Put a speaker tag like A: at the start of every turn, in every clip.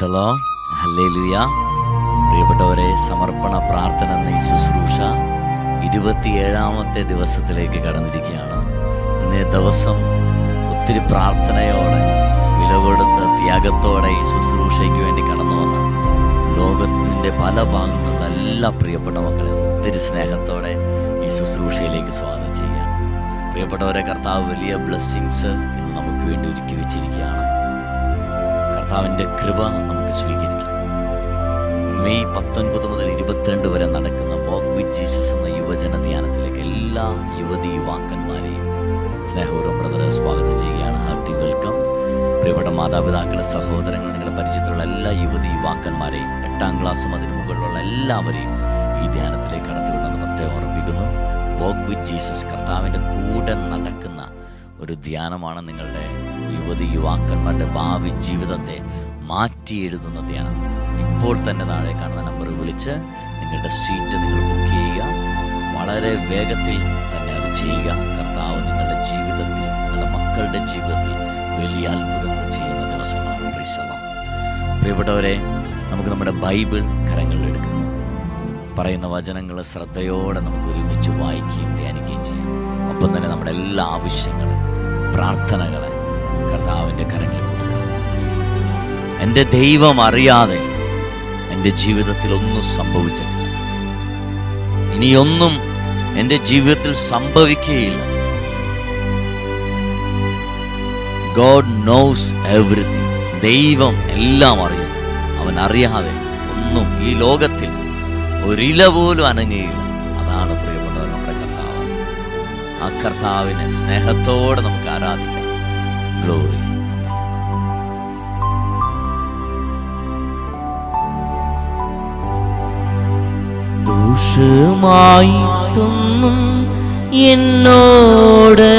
A: പ്രൈസലോ hallelujah. പ്രിയപ്പെട്ടവരെ സമർപ്പണ പ്രാർത്ഥന എന്ന ശുശ്രൂഷ ഇരുപത്തിയേഴാമത്തെ ദിവസത്തിലേക്ക് കടന്നിരിക്കുകയാണ്. ഇന്നേ ദിവസം ഒത്തിരി പ്രാർത്ഥനയോടെ വില കൊടുത്ത് ത്യാഗത്തോടെ ഈ ശുശ്രൂഷയ്ക്ക് വേണ്ടി കടന്നു വന്ന ലോകത്തിന്റെ പല ഭാഗങ്ങളിലുള്ള എല്ലാ പ്രിയപ്പെട്ട മക്കളെ ഒത്തിരി സ്നേഹത്തോടെ ഈ ശുശ്രൂഷയിലേക്ക് സ്വാഗതം ചെയ്യുകയാണ്. പ്രിയപ്പെട്ടവരെ കർത്താവ് വലിയ ബ്ലെസ്സിങ്സ് ഇന്ന് നമുക്ക് വേണ്ടി ഒരുക്കി വെച്ചിരിക്കുകയാണ്. കർത്താവിന്റെ കൃപ നമുക്ക് സ്വീകരിക്കാം. മെയ് പത്തൊൻപത് മുതൽ ഇരുപത്തിരണ്ട് വരെ നടക്കുന്ന വോക്ക് വിത്ത് ജീസസ് എന്ന യുവജന ധ്യാനത്തിലേക്ക് എല്ലാ യുവതി യുവാക്കന്മാരെയും സ്നേഹപൂർവം ബ്രദറെ സ്വാഗതം ചെയ്യുകയാണ്. Hearty welcome. പ്രിയപ്പെട്ട മാതാപിതാക്കളെ സഹോദരങ്ങൾ നിങ്ങളുടെ പരിചയത്തിലുള്ള എല്ലാ യുവതി യുവാക്കന്മാരെയും എട്ടാം ക്ലാസ്സും അതിനു മുകളിലുള്ള എല്ലാവരെയും ഈ ധ്യാനത്തിലേക്ക് കടത്തിവിടുമെന്ന് പ്രത്യേകം ഓർമ്മിപ്പിക്കുന്നു. വോക്ക് വിത്ത് ജീസസ് കർത്താവിന്റെ കൂടെ നടക്കുന്ന ഒരു ധ്യാനമാണ് നിങ്ങളുടെ യുവതി യുവാക്കന്മാരുടെ ഭാവി ജീവിതത്തെ മാറ്റി എഴുതുന്ന ധ്യാനം. ഇപ്പോൾ തന്നെ താഴെ കാണുന്ന നമ്പറിൽ വിളിച്ച് നിങ്ങളുടെ സീറ്റ് നിങ്ങൾ ബുക്ക് ചെയ്യുക. വളരെ വേഗത്തിൽ തന്നെ അത് ചെയ്യുക. കർത്താവ് നിങ്ങളുടെ ജീവിതത്തിൽ നിങ്ങളുടെ മക്കളുടെ ജീവിതത്തിൽ വലിയ അത്ഭുതങ്ങൾ ചെയ്യുന്ന ദിവസങ്ങളാണ്. പ്രശ്നം പ്രിയപ്പെട്ടവരെ നമുക്ക് നമ്മുടെ ബൈബിൾ കരങ്ങളിലെടുക്കാം പറയുന്ന വചനങ്ങൾ ശ്രദ്ധയോടെ നമുക്ക് ഒരുമിച്ച് വായിക്കുകയും ധ്യാനിക്കുകയും ചെയ്യാം. ഒപ്പം തന്നെ നമ്മുടെ എല്ലാ ആവശ്യങ്ങളും പ്രാർത്ഥനകളെ കർത്താവിന്റെ കരങ്ങളിൽ കൊടുക്കാം. എന്റെ ദൈവം അറിയാതെ എന്റെ ജീവിതത്തിൽ ഒന്നും സംഭവിച്ചിട്ടില്ല. ഇനിയൊന്നും എന്റെ ജീവിതത്തിൽ സംഭവിക്കുകയില്ല. ഗോഡ് നോസ് എവറിത്തിങ് ദൈവം എല്ലാം അറിയും. അവൻ അറിയാതെ ഒന്നും ഈ ലോകത്തിൽ ഒരില പോലും അനങ്ങുകയില്ല. അതാണ് പ്രിയപ്പെട്ടവർ നമ്മുടെ കർത്താവ്. ആ കർത്താവിനെ സ്നേഹത്തോടെ നമുക്ക് ആരാധിക്കാം. ഗ്ലോറി ദുഷമായിട്ടൊന്നും എന്നോട്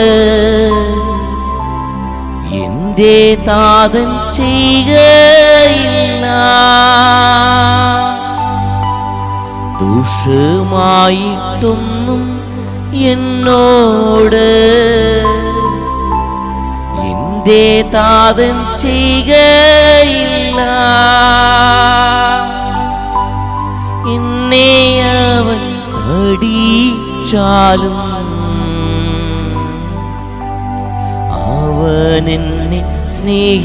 A: എന്റെ താതൻ ചെയ്യുകയില്ല. ദൂഷമായിട്ടൊന്നും എന്നോട് എന്റെ താതൻ ചെയ്യുകയില്ല എന്നെ അവൻ അടിച്ചാലും അവൻ എന്നെ സ്നേഹിക്കുന്നു.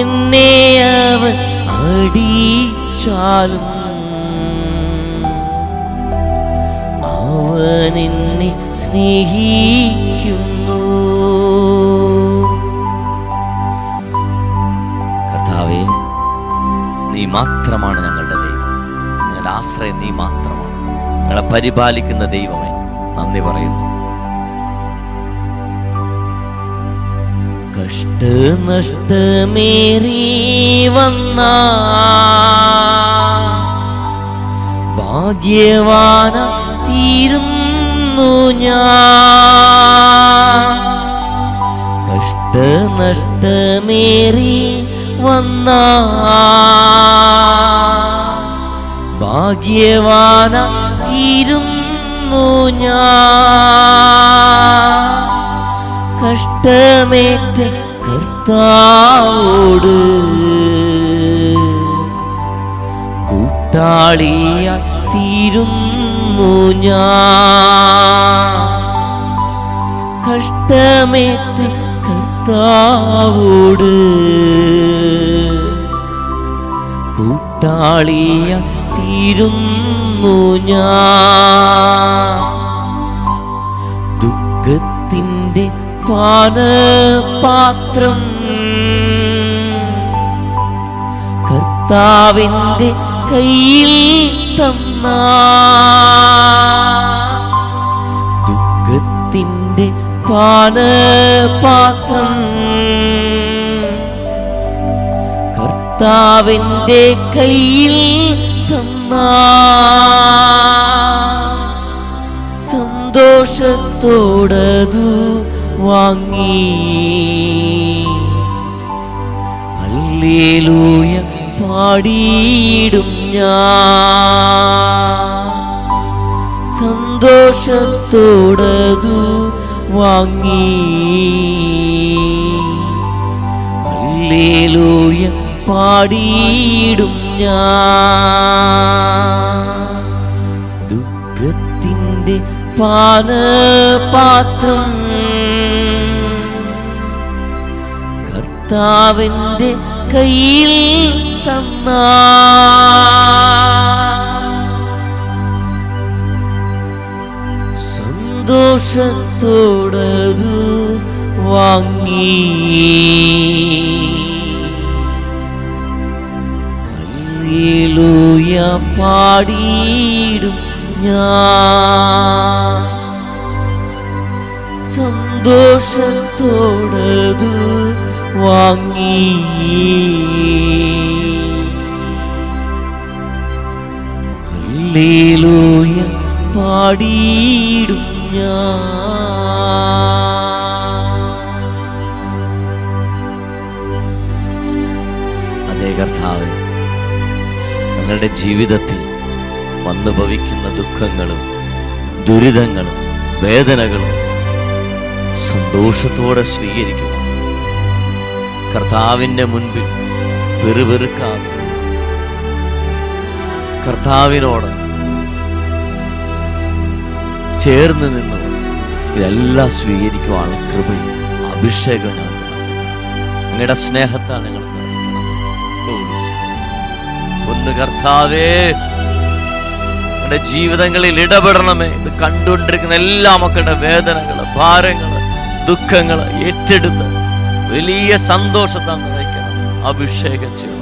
A: എന്നെ അവൻ അടിച്ചാലും എന്നെ സ്നേഹിക്കുന്നു. കർത്താവേ നീ മാത്രമാണ് ഞങ്ങളുടെ ദൈവം. ഞങ്ങളുടെ ആശ്രയം നീ മാത്രമാണ്. ഞങ്ങളെ പരിപാലിക്കുന്ന ദൈവമേ നന്ദി പറയുന്നു. കഷ്ടനഷ്ടമേറി വന്ന. ഭാഗ്യവാന തീരുന്നു ഞാൻ. കഷ്ടനഷ്ടമേറി വന്ന ഭാഗ്യവാന തീരുന്നു ഞാൻ. കഷ്ടമേറ്റ കർത്താവോട് കൂട്ടാളിയ തീരുന്നു ഞാൻ. കഷ്ടമേറ്റ കർത്താവോട് കൂട്ടാളിയ തീരുന്നു ഞാൻ. ദുഃഖത്തിന്റെ പാനപാത്രം കർത്താവിന്റെ കയ്യിൽ ദുഃഖത്തിന്റെ പാനപാത്രം കർത്താവിന്റെ കയ്യിൽ തന്ന സന്തോഷത്തോടതു വാങ്ങി. ഹല്ലേലൂയ. പാടിയിടും ഞാൻ. സന്തോഷത്തോടതു വാങ്ങി. ഹല്ലേലൂയ പാടിയിടും ഞാൻ. ദുഃഖത്തിന്റെ പാനപാത്രം. കർത്താവിന്റെ കയ്യിൽ തന്ന സന്തോഷത്തോടതു വാങ്ങി ഹല്ലേലൂയ പാടിയിടും ഞാൻ സന്തോഷത്തോടതു വാങ്ങി ഹല്ലേലൂയ പാടിയിടും ഞാൻ. അതേ കർത്താവ് ഞങ്ങളുടെ ജീവിതത്തിൽ വന്നു ഭവിക്കുന്ന ദുഃഖങ്ങളും ദുരിതങ്ങളും വേദനകളും സന്തോഷത്തോടെ സ്വീകരിക്കുക കർത്താവിന്റെ മുൻപിൽ പെറുപെറുക്കാതെ കർത്താവിനോട് ചേർന്ന് നിന്ന് ഇതെല്ലാം സ്വീകരിക്കുവാണ് കൃപയും അഭിഷേകം നിങ്ങളുടെ സ്നേഹത്താണ് നിറയ്ക്കണം. ഒന്ന് കർത്താവേ ഞങ്ങളുടെ ജീവിതങ്ങളിൽ ഇടപെടണമേ. ഇത് കണ്ടുകൊണ്ടിരിക്കുന്ന എല്ലാ മക്കളുടെ വേദനകൾ ഭാരങ്ങൾ ദുഃഖങ്ങൾ ഏറ്റെടുത്ത് വലിയ സന്തോഷത്താൽ നിറയ്ക്കണം. അഭിഷേകം ചെയ്യണം.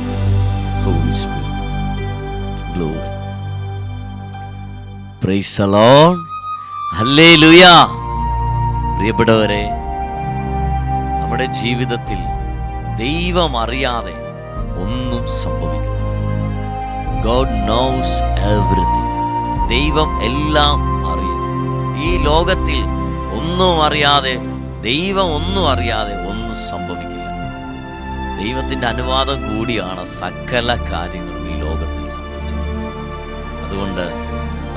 A: പ്രിയപ്പെട്ടവരെ നമ്മുടെ ജീവിതത്തിൽ ദൈവം അറിയാതെ ഒന്നും സംഭവിക്കുന്നില്ല. ഗോഡ് നോസ് എവറിഥിങ് ദൈവം എല്ലാം അറിയും. ഈ ലോകത്തിൽ ഒന്നും അറിയാതെ ദൈവം ഒന്നും അറിയാതെ ഒന്നും സംഭവിക്കില്ല. ദൈവത്തിന്റെ അനുവാദം കൂടിയാണ് സകല കാര്യങ്ങളും ഈ ലോകത്തിൽ സംഭവിച്ചത്. അതുകൊണ്ട്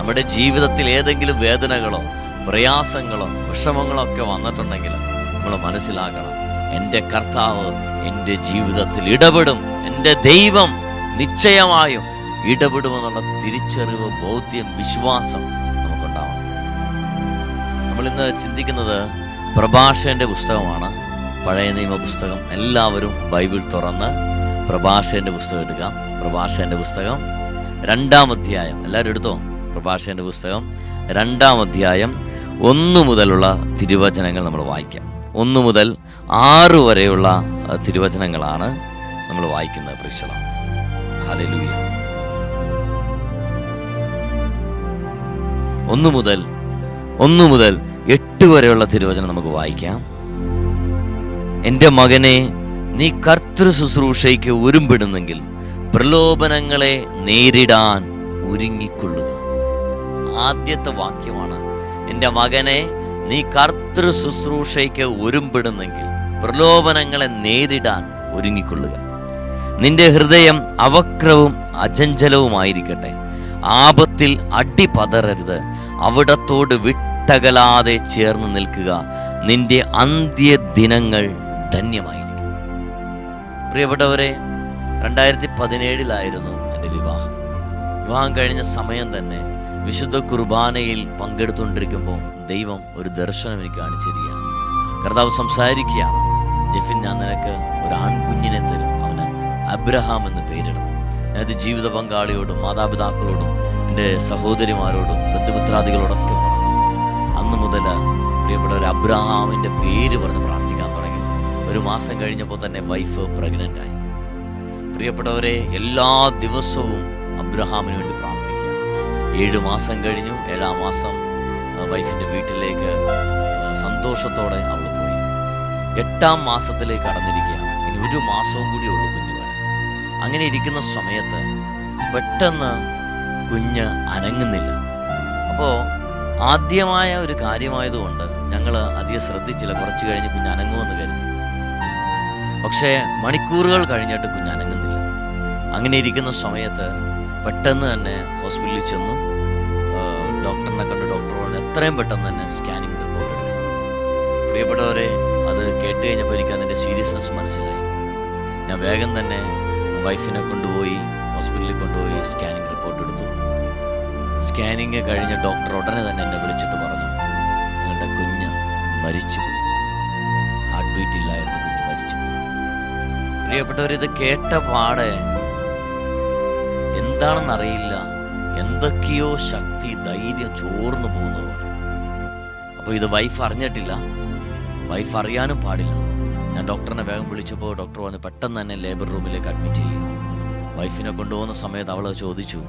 A: നമ്മുടെ ജീവിതത്തിൽ ഏതെങ്കിലും വേദനകളോ പ്രയാസങ്ങളോ വിഷമങ്ങളോ ഒക്കെ വന്നിട്ടുണ്ടെങ്കിൽ നമ്മൾ മനസ്സിലാക്കണം എന്റെ കർത്താവ് എന്റെ ജീവിതത്തിൽ ഇടപെടും എന്റെ ദൈവം നിശ്ചയമായും ഇടപെടുമെന്നുള്ള തിരിച്ചറിവ് ബോധ്യം വിശ്വാസം നമുക്കുണ്ടാവണം. നമ്മൾ ഇന്ന് ചിന്തിക്കുന്നത് പ്രഭാഷന്റെ പുസ്തകമാണ്. പഴയ നിയമ പുസ്തകം എല്ലാവരും ബൈബിൾ തുറന്ന് പ്രഭാഷന്റെ പുസ്തകം എടുക്കാം. പ്രഭാഷന്റെ പുസ്തകം രണ്ടാം അധ്യായം. എല്ലാവരും എടുത്തോ? പ്രഭാഷകന്റെ പുസ്തകം രണ്ടാം അധ്യായം ഒന്നു മുതലുള്ള തിരുവചനങ്ങൾ നമ്മൾ വായിക്കാം. ഒന്നു മുതൽ ആറ് വരെയുള്ള തിരുവചനങ്ങളാണ് നമ്മൾ വായിക്കുന്നത് പ്രിശലം ഒന്ന് മുതൽ ഒന്നു മുതൽ എട്ട് വരെയുള്ള തിരുവചനം നമുക്ക് വായിക്കാം. എന്റെ മകനെ നീ കർത്തൃ ശുശ്രൂഷയ്ക്ക് ഒരുമ്പിടുന്നെങ്കിൽ പ്രലോഭനങ്ങളെ നേരിടാൻ ഒരുങ്ങിക്കൊള്ളുക. ആദ്യത്തെ വാക്യമാണ്. എന്റെ മകനെ നീ കർത്തൃ ശുശ്രൂഷയ്ക്ക് ഒരുമ്പിടുന്നെങ്കിൽ പ്രലോഭനങ്ങളെ നേരിടാൻ ഒരുങ്ങിക്കൊള്ളുക. നിന്റെ ഹൃദയം അവക്രവും അചഞ്ചലവുമായിരിക്കട്ടെ. ആപത്തിൽ അടിപതറരുത്. അവിടത്തോട് വിട്ടകലാതെ ചേർന്ന് നിൽക്കുക. നിന്റെ അന്ത്യദിനങ്ങൾ ധന്യമായിരിക്കും. പ്രിയപ്പെട്ടവരെ രണ്ടായിരത്തി പതിനേഴിലായിരുന്നു എന്റെ വിവാഹം. വിവാഹം കഴിഞ്ഞ സമയം തന്നെ വിശുദ്ധ കുർബാനയിൽ പങ്കെടുത്തുകൊണ്ടിരിക്കുമ്പോൾ ദൈവം ഒരു ദർശനം എനിക്ക് കാണിച്ചിരിക്കുകയാണ്. കർത്താവ് സംസാരിക്കുകയാണ് ജെഫിൻ ഞാൻ നിനക്ക് ഒരു ആൺകുഞ്ഞിനെ തരും. അവന് അബ്രഹാം എന്ന് പേരിടണം. ഞാനത് ജീവിത പങ്കാളിയോടും മാതാപിതാക്കളോടും എന്റെ സഹോദരിമാരോടും ബന്ധുമിത്രാദികളോടൊക്കെ പറഞ്ഞു അന്ന് മുതൽ പ്രിയപ്പെട്ട ഒരു അബ്രഹാമിന്റെ പേര് പറഞ്ഞ് പ്രാർത്ഥിക്കാൻ തുടങ്ങി. ഒരു മാസം കഴിഞ്ഞപ്പോൾ തന്നെ വൈഫ് പ്രഗ്നന്റ് ആയി. പ്രിയപ്പെട്ടവരെ എല്ലാ ദിവസവും അബ്രഹാമിന് വേണ്ടി പ്രാർത്ഥിക്കുക ഏഴ് മാസം കഴിഞ്ഞു. ഏഴാം മാസം വൈഫിന്റെ വീട്ടിലേക്ക് സന്തോഷത്തോടെ അവൾ പോയി. എട്ടാം മാസത്തിലേക്ക് കടന്നിരിക്കുകയാണ്. ഇനി ഒരു മാസവും കൂടി ഉള്ളൂ കുഞ്ഞു വരാൻ. അങ്ങനെ ഇരിക്കുന്ന സമയത്ത് പെട്ടെന്ന് കുഞ്ഞ് അനങ്ങുന്നില്ല. അപ്പോൾ ആദ്യമായ ഒരു കാര്യമായതുകൊണ്ട് ഞങ്ങൾ അധികം ശ്രദ്ധിച്ചില്ല. കുറച്ച് കഴിഞ്ഞ് കുഞ്ഞ് അനങ്ങുമെന്ന് കരുതി. പക്ഷേ മണിക്കൂറുകൾ കഴിഞ്ഞിട്ട് കുഞ്ഞ് അനങ്ങുന്നില്ല. അങ്ങനെ ഇരിക്കുന്ന സമയത്ത് പെട്ടെന്ന് തന്നെ ഹോസ്പിറ്റലിൽ ചെന്നു. ഡോക്ടറിനെ കണ്ട്. ഡോക്ടർ പറഞ്ഞു എത്രയും പെട്ടെന്ന് തന്നെ സ്കാനിങ് റിപ്പോർട്ട് എടുക്കണം പ്രിയപ്പെട്ടവരെ അത് കേട്ട് കഴിഞ്ഞപ്പോൾ എനിക്ക് അതിന്റെ സീരിയസ്നെസ് മനസ്സിലായി. ഞാൻ വേഗം തന്നെ വൈഫിനെ കൊണ്ടുപോയി ഹോസ്പിറ്റലിൽ കൊണ്ടുപോയി സ്കാനിങ് റിപ്പോർട്ട് എടുത്തു. സ്കാനിങ് കഴിഞ്ഞ ഡോക്ടർ ഉടനെ തന്നെ എന്നെ വിളിച്ചിട്ട് പറഞ്ഞു നിങ്ങളുടെ കുഞ്ഞ് മരിച്ചുപോയി. ഹാർട്ട് ബീറ്റ് ഇല്ലായിരുന്നു കുഞ്ഞ് മരിച്ചു പ്രിയപ്പെട്ടവർ ഇത് കേട്ട പാടെ എന്താണെന്നറിയില്ല. എന്തൊക്കെയോ ശക്തി ധൈര്യം ചോർന്നു പോകുന്നത്. അപ്പോൾ ഇത് വൈഫ് അറിഞ്ഞിട്ടില്ല. വൈഫ് അറിയാനും പാടില്ല. ഞാൻ ഡോക്ടറിനെ വേഗം വിളിച്ചപ്പോൾ ഡോക്ടർ വന്ന് പെട്ടെന്ന് തന്നെ ലേബർ റൂമിലേക്ക് അഡ്മിറ്റ് ചെയ്യുക. വൈഫിനെ കൊണ്ടുപോകുന്ന സമയത്ത് അവൾ ചോദിച്ചു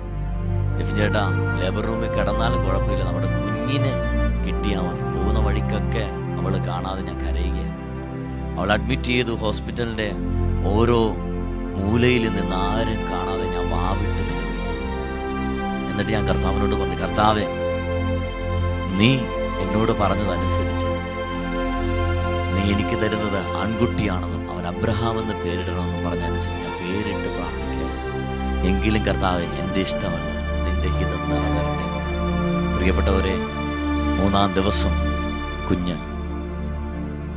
A: ലിഫിൻ ചേട്ടാ ലേബർ റൂമിൽ കിടന്നാലും കുഴപ്പമില്ല. നമ്മുടെ കുഞ്ഞിനെ കിട്ടിയാൽ മതി. പോകുന്ന വഴിക്കൊക്കെ അവൾ കാണാതെ ഞാൻ കരയുകയാണ്. അവൾ അഡ്മിറ്റ് ചെയ്തു ഹോസ്പിറ്റലിന്റെ ഓരോ മൂലയിൽ നിന്ന് ആരും കാണാതെ ഞാൻ വാവിട്ട്. എന്നിട്ട് ഞാൻ കർത്താവിനോട് പറഞ്ഞു കർത്താവെ നീ എന്നോട് പറഞ്ഞതനുസരിച്ച് നീ എനിക്ക് തരുന്നത് ആൺകുട്ടിയാണെന്നും അവൻ അബ്രഹാം എന്ന് പേരിടണമെന്നും പറഞ്ഞതനുസരിച്ച് ഞാൻ പേരിട്ട് പ്രാർത്ഥിക്കുകയാണ്. എങ്കിലും കർത്താവെ എന്റെ ഇഷ്ടമല്ല നിന്റെ ഹിതം നിറവേറട്ടെ പ്രിയപ്പെട്ടവരെ മൂന്നാം ദിവസം കുഞ്ഞ്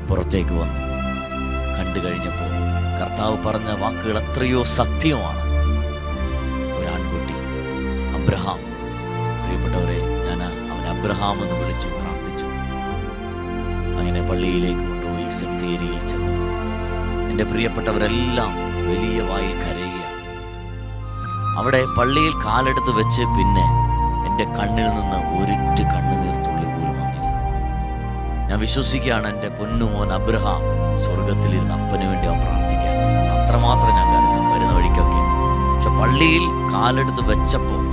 A: പുറത്തേക്ക് വന്നു. കണ്ടു കഴിഞ്ഞപ്പോൾ കർത്താവ് പറഞ്ഞ വാക്കുകൾ എത്രയോ സത്യമാണ്. അബ്രഹാം. പ്രിയപ്പെട്ടവരെ ഞാൻ അവൻ അബ്രഹാം എന്ന് വിളിച്ചു പ്രാർത്ഥിച്ചു. അങ്ങനെ പള്ളിയിലേക്ക് കൊണ്ടുപോയി സെപ്തേരിയിൽ ചെന്നു. എന്റെ പ്രിയപ്പെട്ടവരെല്ലാം വലിയ വായിൽ കരയുകയാണ്. അവിടെ പള്ളിയിൽ കാലെടുത്ത് വെച്ച് പിന്നെ എന്റെ കണ്ണിൽ നിന്ന് ഒരിറ്റ് കണ്ണുനീർ പോലും വന്നില്ല. ഞാൻ വിശ്വസിക്കുകയാണ് എന്റെ പൊന്നുമോൻ അബ്രഹാം സ്വർഗത്തിലിരുന്ന് അപ്പന് വേണ്ടി അവൻ പ്രാർത്ഥിക്കാൻ. അത്രമാത്രം ഞാൻ കരുതും വരുന്ന വഴിക്കൊക്കെ. പക്ഷെ പള്ളിയിൽ കാലെടുത്ത് വെച്ചപ്പോൾ.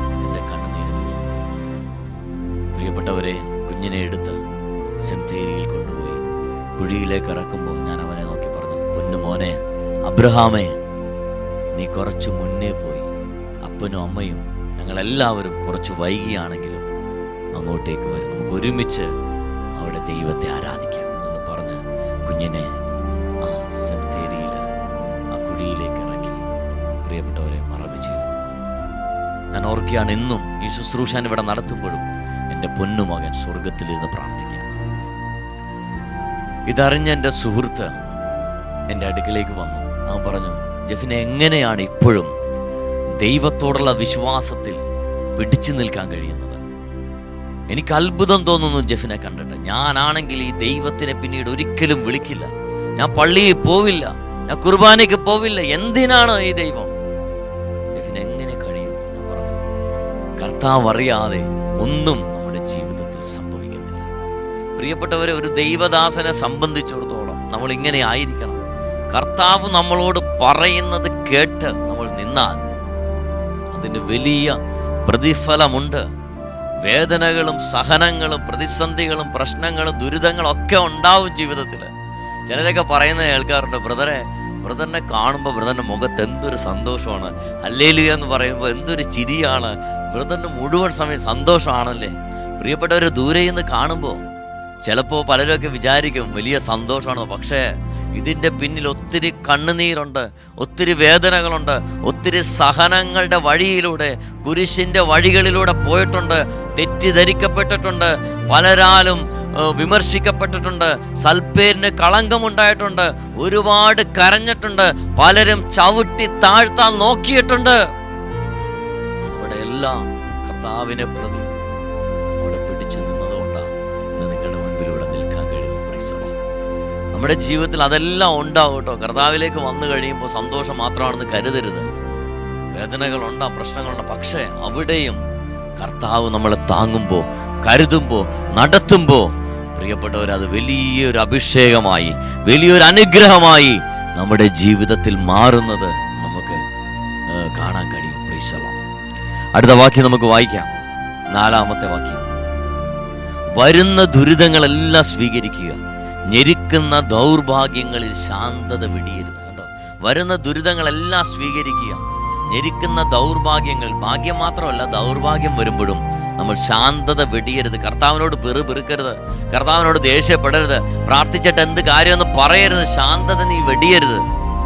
A: പ്രിയപ്പെട്ടവരെ കുഞ്ഞിനെ എടുത്ത് സെംതേരിയിൽ കൊണ്ടുപോയി കുഴിയിലേക്ക് ഇറക്കുമ്പോൾ ഞാൻ അവനെ നോക്കി പറഞ്ഞു പൊന്നു മോനെ അബ്രഹാമേ നീ കുറച്ച് മുന്നേ പോയി. അപ്പനും അമ്മയും ഞങ്ങളെല്ലാവരും കുറച്ച് വൈകിയാണെങ്കിലും അങ്ങോട്ടേക്ക് വരും. നമുക്ക് ഒരുമിച്ച് അവിടെ ദൈവത്തെ ആരാധിക്കാം എന്ന് പറഞ്ഞ് കുഞ്ഞിനെ ആ സെംതേരിയിൽ ആ കുഴിയിലേക്ക് ഇറക്കി പ്രിയപ്പെട്ടവരെ മറവ് ചെയ്തു. ഞാൻ ഓർക്കുകയാണ് ഇന്നും ഈ ശുശ്രൂഷൻ ഇവിടെ നടത്തുമ്പോഴും എന്റെ പൊന്നുമകൻ സ്വർഗത്തിലിരുന്ന് പ്രാർത്ഥിക്കാൻ. ഇതറിഞ്ഞ എന്റെ സുഹൃത്ത് എന്റെ അടുക്കിലേക്ക് വന്നു. അവൻ പറഞ്ഞു ജഫിനെ എങ്ങനെയാണ് ഇപ്പോഴും ദൈവത്തോടുള്ള വിശ്വാസത്തിൽ പിടിച്ചു നിൽക്കാൻ കഴിയുന്നത്? എനിക്ക് അത്ഭുതം തോന്നുന്നു ജഫിനെ കണ്ടിട്ട്. ഞാനാണെങ്കിൽ ഈ ദൈവത്തിനെ പിന്നീട് ഒരിക്കലും വിളിക്കില്ല. ഞാൻ പള്ളിയിൽ പോവില്ല. ഞാൻ കുർബാനയ്ക്ക് പോവില്ല. എന്തിനാണ് ഈ ദൈവം? ജഫിന് എങ്ങനെ കഴിയും? പറഞ്ഞു. കർത്താവ് അറിയാതെ ഒന്നും സംഭവിക്കുന്നില്ല. പ്രിയപ്പെട്ടവരെ ഒരു ദൈവദാസനെ സംബന്ധിച്ചിടത്തോളം നമ്മൾ ഇങ്ങനെ ആയിരിക്കണം. കർത്താവ് നമ്മളോട് പറയുന്നത് കേട്ട് നമ്മൾ നിന്നാൽ അതിന് വലിയ പ്രതിഫലമുണ്ട്. വേദനകളും സഹനങ്ങളും പ്രതിസന്ധികളും പ്രശ്നങ്ങളും ദുരിതങ്ങളും ഒക്കെ ഉണ്ടാവും ജീവിതത്തിൽ. ചിലരൊക്കെ പറയുന്ന കേൾക്കാറുണ്ട് ബ്രദറെ ബ്രദറിനെ കാണുമ്പോൾ ബ്രദറിന്റെ മുഖത്ത് എന്തൊരു സന്തോഷമാണ്. അല്ലേലു എന്ന് പറയുമ്പോൾ എന്തൊരു ചിരിയാണ്. ബ്രദറിന് മുഴുവൻ സമയം സന്തോഷമാണല്ലേ? പ്രിയപ്പെട്ടവരെ ദൂരെ നിന്ന് കാണുമ്പോൾ ചിലപ്പോൾ പലരൊക്കെ വിചാരിക്കും വലിയ സന്തോഷമാണ് പക്ഷേ ഇതിന്റെ പിന്നിൽ ഒത്തിരി കണ്ണുനീരുണ്ട് ഒത്തിരി വേദനകളുണ്ട് ഒത്തിരി സഹനങ്ങളുടെ വഴിയിലൂടെ കുരിശിന്റെ വഴികളിലൂടെ പോയിട്ടുണ്ട് തെറ്റിദ്ധരിക്കപ്പെട്ടിട്ടുണ്ട് പലരാലും വിമർശിക്കപ്പെട്ടിട്ടുണ്ട് സൽപ്പേരിന് കളങ്കമുണ്ടായിട്ടുണ്ട് ഒരുപാട് കരഞ്ഞിട്ടുണ്ട് പലരും ചവിട്ടി താഴ്ത്താൻ നോക്കിയിട്ടുണ്ട്. അവിടെ എല്ലാം കർത്താവിനെ പ്രതി നമ്മുടെ ജീവിതത്തിൽ അതെല്ലാം ഉണ്ടാവും കേട്ടോ. കർത്താവിലേക്ക് വന്നു കഴിയുമ്പോൾ സന്തോഷം മാത്രമാണെന്ന് കരുതരുത്. വേദനകളുണ്ടാവും ഉണ്ടാ പ്രശ്നങ്ങളുണ്ട്. പക്ഷേ അവിടെയും കർത്താവ് നമ്മളെ താങ്ങുമ്പോൾ കരുതുമ്പോൾ നടത്തുമ്പോൾ പ്രിയപ്പെട്ടവർ അത് വലിയൊരു അഭിഷേകമായി വലിയൊരു അനുഗ്രഹമായി നമ്മുടെ ജീവിതത്തിൽ മാറുന്നത് നമുക്ക് കാണാൻ കഴിയും. പ്രീശലം അടുത്ത വാക്യം നമുക്ക് വായിക്കാം. നാലാമത്തെ വാക്യം. വരുന്ന ദുരിതങ്ങളെല്ലാം സ്വീകരിക്കുക. ഞെരുക്കുന്ന ദൗർഭാഗ്യങ്ങളിൽ ശാന്തത വെടിയരുത് കേട്ടോ. വരുന്ന ദുരിതങ്ങളെല്ലാം സ്വീകരിക്കുക. ഞെരുക്കുന്ന ദൗർഭാഗ്യങ്ങൾ ഭാഗ്യം മാത്രമല്ല ദൗർഭാഗ്യം വരുമ്പോഴും നമ്മൾ ശാന്തത വെടിയരുത്. കർത്താവിനോട് പെറു പെറുക്കരുത്. കർത്താവിനോട് ദേഷ്യപ്പെടരുത്. പ്രാർത്ഥിച്ചിട്ട് എന്ത് കാര്യമെന്ന് പറയരുത്. ശാന്തത നീ വെടിയരുത്.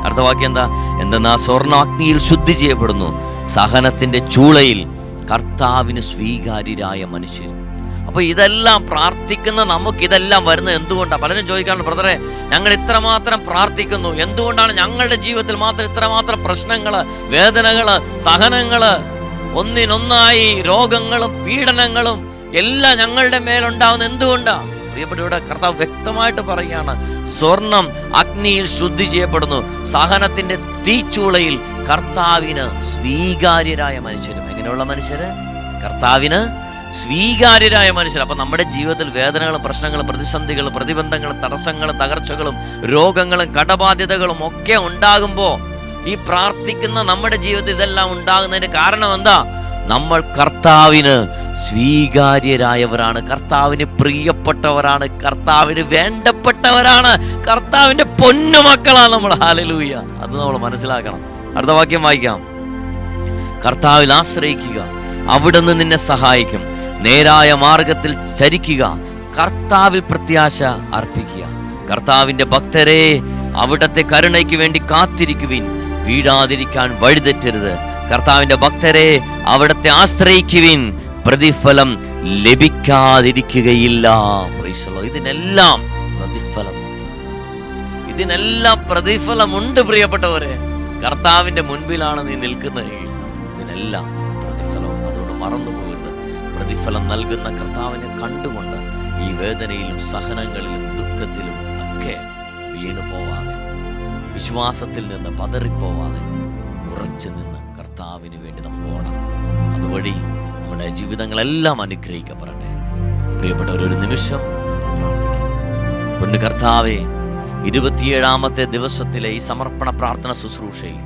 A: അർത്ഥവാക്യം എന്താ? എന്തെന്നാ? സ്വർണാഗ്നിയിൽ ശുദ്ധി ചെയ്യപ്പെടുന്നു. സഹനത്തിന്റെ ചൂളയിൽ കർത്താവിന് സ്വീകാര്യരായ മനുഷ്യർ. അപ്പോൾ ഇതെല്ലാം പ്രാർത്ഥിക്കുന്ന നമുക്ക് ഇതെല്ലാം വരുന്നത് എന്തുകൊണ്ടാണ് പലരും ചോദിക്കാറുണ്ട് ബ്രദറെ ഞങ്ങൾ ഇത്രമാത്രം പ്രാർത്ഥിക്കുന്നു. എന്തുകൊണ്ടാണ് ഞങ്ങളുടെ ജീവിതത്തിൽ മാത്രം ഇത്രമാത്രം പ്രശ്നങ്ങൾ വേദനകൾ സഹനങ്ങൾ ഒന്നിനൊന്നായി രോഗങ്ങളും പീഡനങ്ങളും എല്ലാം ഞങ്ങളുടെ മേലുണ്ടാവുന്ന എന്തുകൊണ്ടാണ് പ്രിയപ്പെട്ടവരുടെ കർത്താവ് വ്യക്തമായിട്ട് പറയുകയാണ്. സ്വർണം അഗ്നിയിൽ ശുദ്ധി ചെയ്യപ്പെടുന്നു. സഹനത്തിന്റെ തീച്ചൂളയിൽ കർത്താവിന് സ്വീകാര്യരായ മനുഷ്യരും. എങ്ങനെയുള്ള മനുഷ്യര്? കർത്താവിന് സ്വീകാര്യരായ മനുഷ്യർ. അപ്പം നമ്മുടെ ജീവിതത്തിൽ വേദനകളും പ്രശ്നങ്ങളും പ്രതിസന്ധികളും പ്രതിബന്ധങ്ങളും തടസ്സങ്ങളും തകർച്ചകളും രോഗങ്ങളും കടബാധ്യതകളും ഒക്കെ ഉണ്ടാകുമ്പോൾ ഈ പ്രാർത്ഥിക്കുന്ന നമ്മുടെ ജീവിതത്തിൽ ഇതെല്ലാം ഉണ്ടാകുന്നതിന് കാരണം എന്താ? നമ്മൾ കർത്താവിന് സ്വീകാര്യരായവരാണ്. കർത്താവിന് പ്രിയപ്പെട്ടവരാണ്. കർത്താവിന് വേണ്ടപ്പെട്ടവരാണ്. കർത്താവിന്റെ പൊന്നുമക്കളാണ് നമ്മൾ. ഹാലലൂയ അത് നമ്മൾ മനസ്സിലാക്കണം. അടുത്ത വാക്യം വായിക്കാം. കർത്താവിൽ ആശ്രയിക്കുക. അവിടുന്ന് നിന്നെ സഹായിക്കും. നേരായ മാർഗത്തിൽ ചരിക്കുക കർത്താവിൽ പ്രത്യാശ അർപ്പിക്കുക. കർത്താവിന്റെ ഭക്തരെ അവിടത്തെ കരുണയ്ക്ക് വേണ്ടി കാത്തിരിക്കുവിൻ. വീഴാതിരിക്കാൻ വഴിതെറ്റരുത്. കർത്താവിന്റെ ഭക്തരെ അവിടത്തെ ആശ്രയിക്കുവിൻ. പ്രതിഫലം ലഭിക്കാതിരിക്കുകയില്ല. ഇതിനെല്ലാം പ്രതിഫലം ഇതിനെല്ലാം പ്രതിഫലമുണ്ട് പ്രിയപ്പെട്ടവരെ. കർത്താവിന്റെ മുൻപിലാണ് നീ നിൽക്കുന്നത്. ഇതിനെല്ലാം പ്രതിഫലം. അതുകൊണ്ട് മറന്നു പ്രതിഫലം നൽകുന്ന കർത്താവിനെ കണ്ടുകൊണ്ട് ഈ വേദനയിലും സഹനങ്ങളിലും ദുഃഖത്തിലും ഒക്കെ വീണു പോവാതെ വിശ്വാസത്തിൽ നിന്ന് പതറിപ്പോവാതെ ഉറച്ചു നിന്ന് കർത്താവിന് വേണ്ടി നമുക്ക് ഓടാം. അതുവഴി നമ്മുടെ ജീവിതങ്ങളെല്ലാം അനുഗ്രഹിക്കപ്പെടട്ടെ. പ്രിയപ്പെട്ട ഒരു നിമിഷം പ്രാർത്ഥിക്കാം. കർത്താവേ ഇരുപത്തിയേഴാമത്തെ ദിവസത്തിലെ ഈ സമർപ്പണ പ്രാർത്ഥന ശുശ്രൂഷയിൽ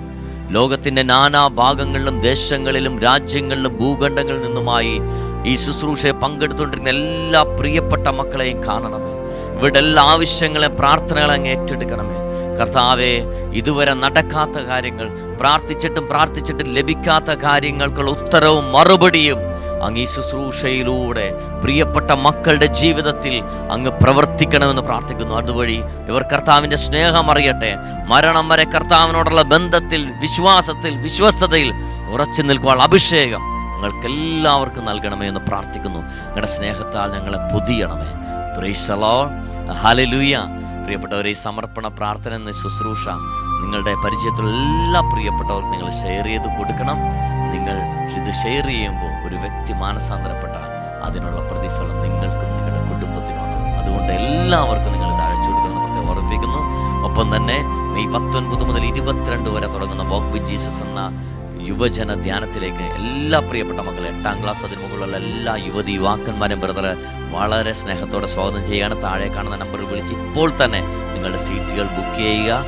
A: ലോകത്തിന്റെ നാനാ ഭാഗങ്ങളിലും ദേശങ്ങളിലും രാജ്യങ്ങളിലും ഭൂഖണ്ഡങ്ങളിൽ നിന്നുമായി ഈ ശുശ്രൂഷയെ പങ്കെടുത്തുകൊണ്ടിരിക്കുന്ന എല്ലാ പ്രിയപ്പെട്ട മക്കളെയും കാണണമേ. ഇവിടെ എല്ലാ ആവശ്യങ്ങളെ പ്രാർത്ഥനകളെ അങ്ങ് ഏറ്റെടുക്കണമേ. കർത്താവെ ഇതുവരെ നടക്കാത്ത കാര്യങ്ങൾ പ്രാർത്ഥിച്ചിട്ടും പ്രാർത്ഥിച്ചിട്ടും ലഭിക്കാത്ത കാര്യങ്ങൾക്കുള്ള ഉത്തരവും മറുപടിയും അങ്ങ് ഈ ശുശ്രൂഷയിലൂടെ പ്രിയപ്പെട്ട മക്കളുടെ ജീവിതത്തിൽ അങ്ങ് പ്രവർത്തിക്കണമെന്ന് പ്രാർത്ഥിക്കുന്നു. അതുവഴി ഇവർ കർത്താവിന്റെ സ്നേഹം അറിയട്ടെ. മരണം വരെ കർത്താവിനോടുള്ള ബന്ധത്തിൽ വിശ്വാസത്തിൽ വിശ്വസ്തതയിൽ ഉറച്ചു നിൽക്കുവാനുള്ള അഭിഷേകം ഞങ്ങൾക്ക് എല്ലാവർക്കും നൽകണമേ എന്ന് പ്രാർത്ഥിക്കുന്നു. നിങ്ങളുടെ സ്നേഹത്താൽ ഞങ്ങളെ പൊതിയണമേ. പ്രീശലോ ഹലലൂയ പ്രിയപ്പെട്ടവരെ ഈ സമർപ്പണ പ്രാർത്ഥന എന്ന ശുശ്രൂഷ നിങ്ങളുടെ പരിചയത്തിലുള്ള എല്ലാ പ്രിയപ്പെട്ടവർക്കും നിങ്ങൾ ഷെയർ ചെയ്ത് കൊടുക്കണം. നിങ്ങൾ ഇത് ഷെയർ ചെയ്യുമ്പോൾ ഒരു വ്യക്തി മാനസാന്തരപ്പെട്ടാൽ അതിനുള്ള പ്രതിഫലം നിങ്ങൾക്കും നിങ്ങളുടെ കുടുംബത്തിനുമാണ്. അതുകൊണ്ട് എല്ലാവർക്കും നിങ്ങൾ ഇത് കൊടുക്കണം കൊടുക്കണമെന്ന് പ്രത്യേകം ഓർമ്മിപ്പിക്കുന്നു. ഒപ്പം തന്നെ മെയ് പത്തൊൻപത് മുതൽ ഇരുപത്തിരണ്ട് വരെ തുടങ്ങുന്ന വോക്ക് വിത്ത് ജീസസ് എന്ന യുവജന ധ്യാനത്തിലേക്ക് എല്ലാ പ്രിയപ്പെട്ട മക്കളെ എട്ടാം ക്ലാസ് അതിന് മുകളിലുള്ള എല്ലാ യുവതി യുവാക്കന്മാരും ബ്രദർ വളരെ സ്നേഹത്തോടെ സ്വാഗതം ചെയ്യുകയാണ് താഴെ കാണുന്ന നമ്പറിൽ വിളിച്ച് ഇപ്പോൾ തന്നെ നിങ്ങളുടെ സീറ്റുകൾ ബുക്ക് ചെയ്യുക.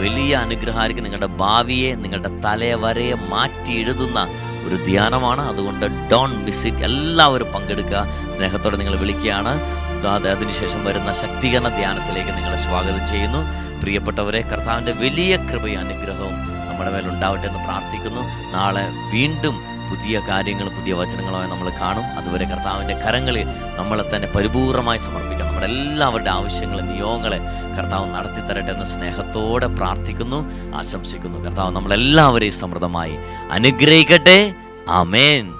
A: വലിയ അനുഗ്രഹമായിരിക്കും നിങ്ങളുടെ ഭാവിയെ നിങ്ങളുടെ തലവരയെ മാറ്റി എഴുതുന്ന ഒരു ധ്യാനമാണ്. അതുകൊണ്ട് ഡോൺ മിസ് ഇറ്റ് എല്ലാവരും പങ്കെടുക്കുക. സ്നേഹത്തോടെ നിങ്ങൾ വിളിക്കുകയാണ്. അത് അതിനുശേഷം വരുന്ന ശക്തീകരണ ധ്യാനത്തിലേക്ക് നിങ്ങളെ സ്വാഗതം ചെയ്യുന്നു. പ്രിയപ്പെട്ടവരെ കർത്താവിന്റെ വലിയ കൃപയും അനുഗ്രഹവും നമ്മുടെ മേൽ ഉണ്ടാവട്ടെ എന്ന് പ്രാർത്ഥിക്കുന്നു. നാളെ വീണ്ടും പുതിയ കാര്യങ്ങൾ പുതിയ വചനങ്ങളുമായി നമ്മൾ കാണും. അതുവരെ കർത്താവിന്റെ കരങ്ങളിൽ നമ്മളെ തന്നെ പരിപൂർണമായി സമർപ്പിക്കാം നമ്മുടെ എല്ലാവരുടെ ആവശ്യങ്ങളെ നിയോഗങ്ങളെ കർത്താവ് നടത്തി തരട്ടെ എന്ന് സ്നേഹത്തോടെ പ്രാർത്ഥിക്കുന്നു ആശംസിക്കുന്നു. കർത്താവ് നമ്മളെല്ലാവരെയും സമൃദ്ധമായി അനുഗ്രഹിക്കട്ടെ. ആമേൻ.